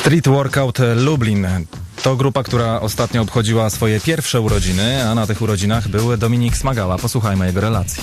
Street Workout Lublin. To grupa, która ostatnio obchodziła swoje pierwsze urodziny, a na tych urodzinach był Dominik Smagała. Posłuchajmy jego relacji.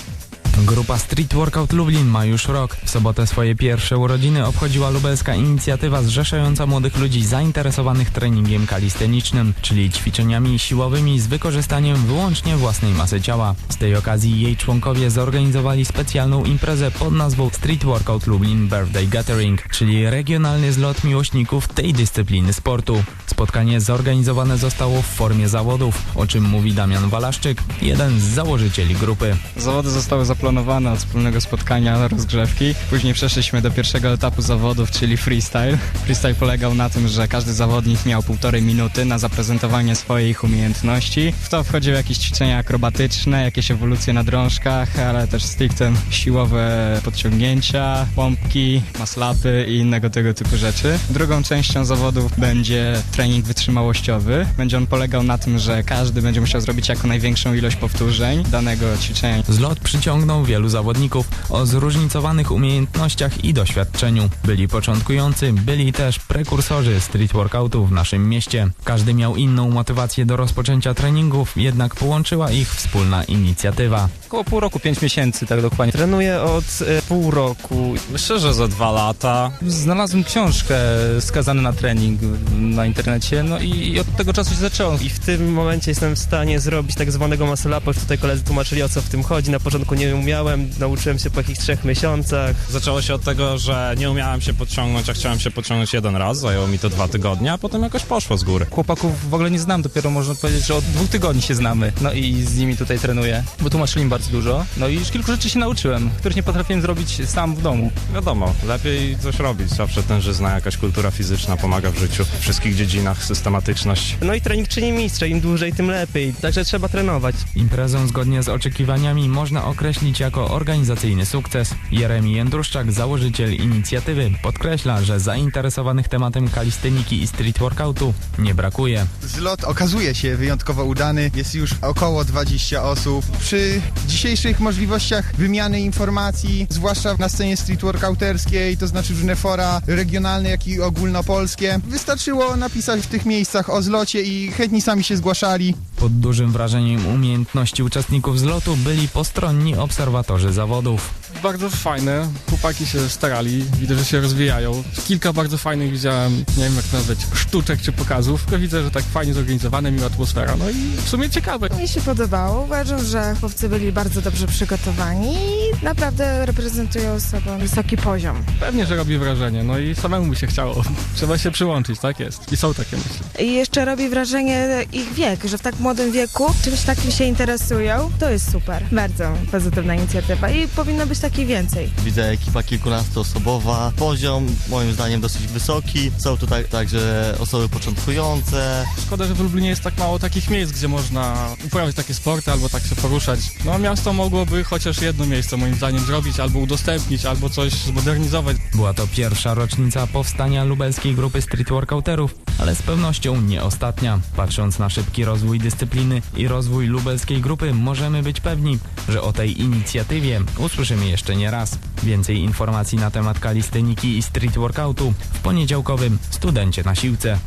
Grupa Street Workout Lublin ma już rok. W sobotę swoje pierwsze urodziny obchodziła lubelska inicjatywa zrzeszająca młodych ludzi zainteresowanych treningiem kalistenicznym, czyli ćwiczeniami siłowymi z wykorzystaniem wyłącznie własnej masy ciała. Z tej okazji jej członkowie zorganizowali specjalną imprezę pod nazwą Street Workout Lublin Birthday Gathering, czyli regionalny zlot miłośników tej dyscypliny sportu. Spotkanie zorganizowane zostało w formie zawodów, o czym mówi Damian Walaszczyk, jeden z założycieli grupy. Zawody zostały zaplanowane od wspólnego spotkania rozgrzewki. Później przeszliśmy do pierwszego etapu zawodów, czyli freestyle. Freestyle polegał na tym, że każdy zawodnik miał półtorej minuty na zaprezentowanie swoich umiejętności. W to wchodziły jakieś ćwiczenia akrobatyczne, jakieś ewolucje na drążkach, ale też stricte siłowe podciągnięcia, pompki, maslapy i innego tego typu rzeczy. Drugą częścią zawodów będzie trening wytrzymałościowy. Będzie on polegał na tym, że każdy będzie musiał zrobić jako największą ilość powtórzeń danego ćwiczenia. Zlot przyciągnął wielu zawodników o zróżnicowanych umiejętnościach i doświadczeniu. Byli początkujący, byli też prekursorzy street workoutu w naszym mieście. Każdy miał inną motywację do rozpoczęcia treningów, jednak połączyła ich wspólna inicjatywa. Około pół roku, pięć miesięcy, tak dokładnie. Trenuję od e, pół roku. Myślę, że za dwa lata. Znalazłem książkę skazany na trening na internecie, no i, i od tego czasu się zaczęło. I w tym momencie jestem w stanie zrobić tak zwanego muscle upa. Już tutaj koledzy tłumaczyli o co w tym chodzi. Na początku nie umiałem, nauczyłem się po jakichś trzech miesiącach. Zaczęło się od tego, że nie umiałem się podciągnąć, a chciałem się podciągnąć jeden raz. Zajęło mi to dwa tygodnie, a potem jakoś poszło z góry. Chłopaków w ogóle nie znam, dopiero można powiedzieć, że od dwóch tygodni się znamy. No i z nimi tutaj trenuję, bo tłumaczyli mi bardzo dużo. No i już kilku rzeczy się nauczyłem, których nie potrafiłem zrobić sam w domu. Wiadomo, lepiej coś robić. Zawsze tężyzna, jakaś kultura fizyczna pomaga w życiu. W wszystkich dziedzinach systematyczność. No i trening czyni mistrza, im dłużej, tym lepiej. Także trzeba trenować. Imprezę zgodnie z oczekiwaniami można określić jako organizacyjny sukces. Jeremi Jędruszczak, założyciel inicjatywy, podkreśla, że zainteresowanych tematem kalisteniki i street workoutu nie brakuje. Zlot okazuje się wyjątkowo udany. Jest już około 20 osób. Przy dzisiejszych możliwościach wymiany informacji, zwłaszcza na scenie street workouterskiej, to znaczy różne fora regionalne, jak i ogólnopolskie, wystarczyło napisać w tych miejscach o zlocie i chętni sami się zgłaszali. Pod dużym wrażeniem umiejętności uczestników zlotu byli postronni obserwatorzy zawodów. Bardzo fajne, chłopaki się starali, widzę, że się rozwijają. Kilka bardzo fajnych widziałem, nie wiem jak nazwać, sztuczek czy pokazów, tylko widzę, że tak fajnie zorganizowane, miła atmosfera, no i w sumie ciekawe. Mi się podobało. Uważam, że chłopcy byli bardzo dobrze przygotowani i naprawdę reprezentują sobą wysoki poziom. Pewnie, że robi wrażenie, no i samemu by się chciało. Trzeba się przyłączyć, tak jest. I są takie myśli. I jeszcze robi wrażenie ich wiek, że w tak młodym wieku czymś takim się interesują. To jest super. Bardzo pozytywna inicjatywa i powinno być takiej więcej. Widzę ekipa kilkunastoosobowa. Poziom moim zdaniem dosyć wysoki. Są tutaj także osoby początkujące. Szkoda, że w Lublinie jest tak mało takich miejsc, gdzie można uprawiać takie sporty albo tak się poruszać. No miasto mogłoby chociaż jedno miejsce moim zdaniem zrobić, albo udostępnić, albo coś zmodernizować. Była to pierwsza rocznica powstania lubelskiej grupy street workouterów, ale z pewnością nie ostatnia. Patrząc na szybki rozwój dyscypliny i rozwój lubelskiej grupy, możemy być pewni, że o tej inicjatywie usłyszymy jeszcze nie raz. Więcej informacji na temat kalisteniki i street workoutu w poniedziałkowym Studencie na Siłce.